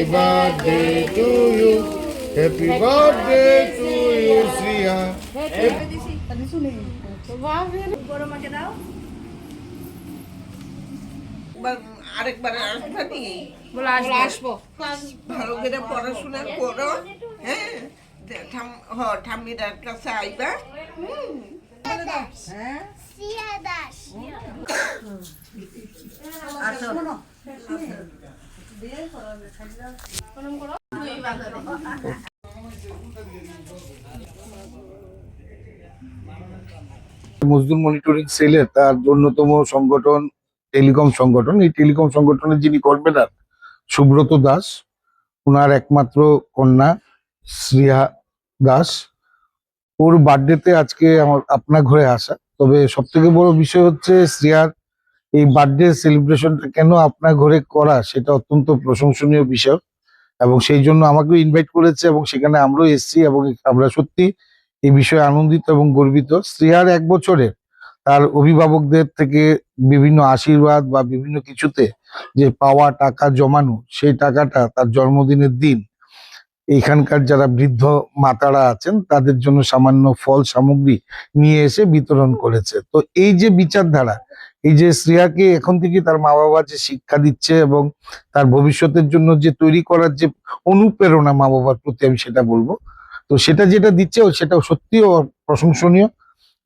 Happy birthday to you. Happy birthday to you, Sriya. একবার আরেকবার আসবে নি বলে আসব আসব ভালো করে পড়াশোনা করো হ্যাঁ ঠাম্মিরার কাছে আইবা হ্যাঁ সিয়া দাস মজদুর মনিটরিং সেলের তার অন্যতম সংগঠন টেলিকম সংগঠন। এই টেলিকম সংগঠনের যিনি কনভেনার সুব্রত দাস ওনার একমাত্র কন্যা, শ্রিয়া দাস, ওর বার্থডেতে আজকে আমার, আপনার ঘরে আসা। তবে সব থেকে বড় বিষয় হচ্ছে শ্রিয়ার এই বার্থডে সেলিব্রেশনটা কেন আপনার ঘরে করা সেটা অত্যন্ত প্রশংসনীয় বিষয় এবং সেই জন্য আমাকেও ইনভাইট করেছে এবং সেখানে আমরাও এসেছি এবং আমরা সত্যি এই বিষয়ে আনন্দিত এবং গর্বিত। শ্রেয়ার এক বছরের তার অভিভাবকদের থেকে বিভিন্ন আশীর্বাদ বা বিভিন্ন কিছুতে যে পাওয়া টাকা জমানো, সেই টাকাটা তার জন্মদিনের দিন এখানকার যারা বৃদ্ধ মাতারা আছেন তাদের জন্য সামান্য ফল সামগ্রী নিয়ে এসে বিতরণ করেছে। তো এই যে বিচারধারা এই যে শ্রেয়াকে এখন থেকে তার মা বাবা যে শিক্ষা দিচ্ছে এবং তার ভবিষ্যতের জন্য যে তৈরি করার যে অনুপ্রেরণা মা বাবার প্রতি আমি সেটা বলব। তো সেটা যেটা দিচ্ছে ও সেটা সত্যিও প্রশংসনীয়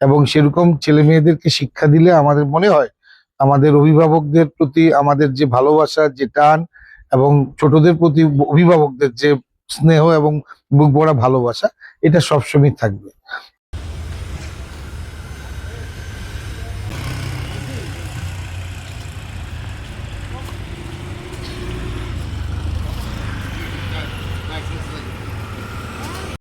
এবং সেরকম ছেলে মেয়েদেরকে শিক্ষা দিলে আমাদের মনে হয় আমাদের অভিভাবকদের প্রতি আমাদের যে ভালোবাসা, যে টান এবং ছোটদের প্রতি অভিভাবকদের যে স্নেহ এবং বুক ভালোবাসা, এটা সবসময় থাকবে।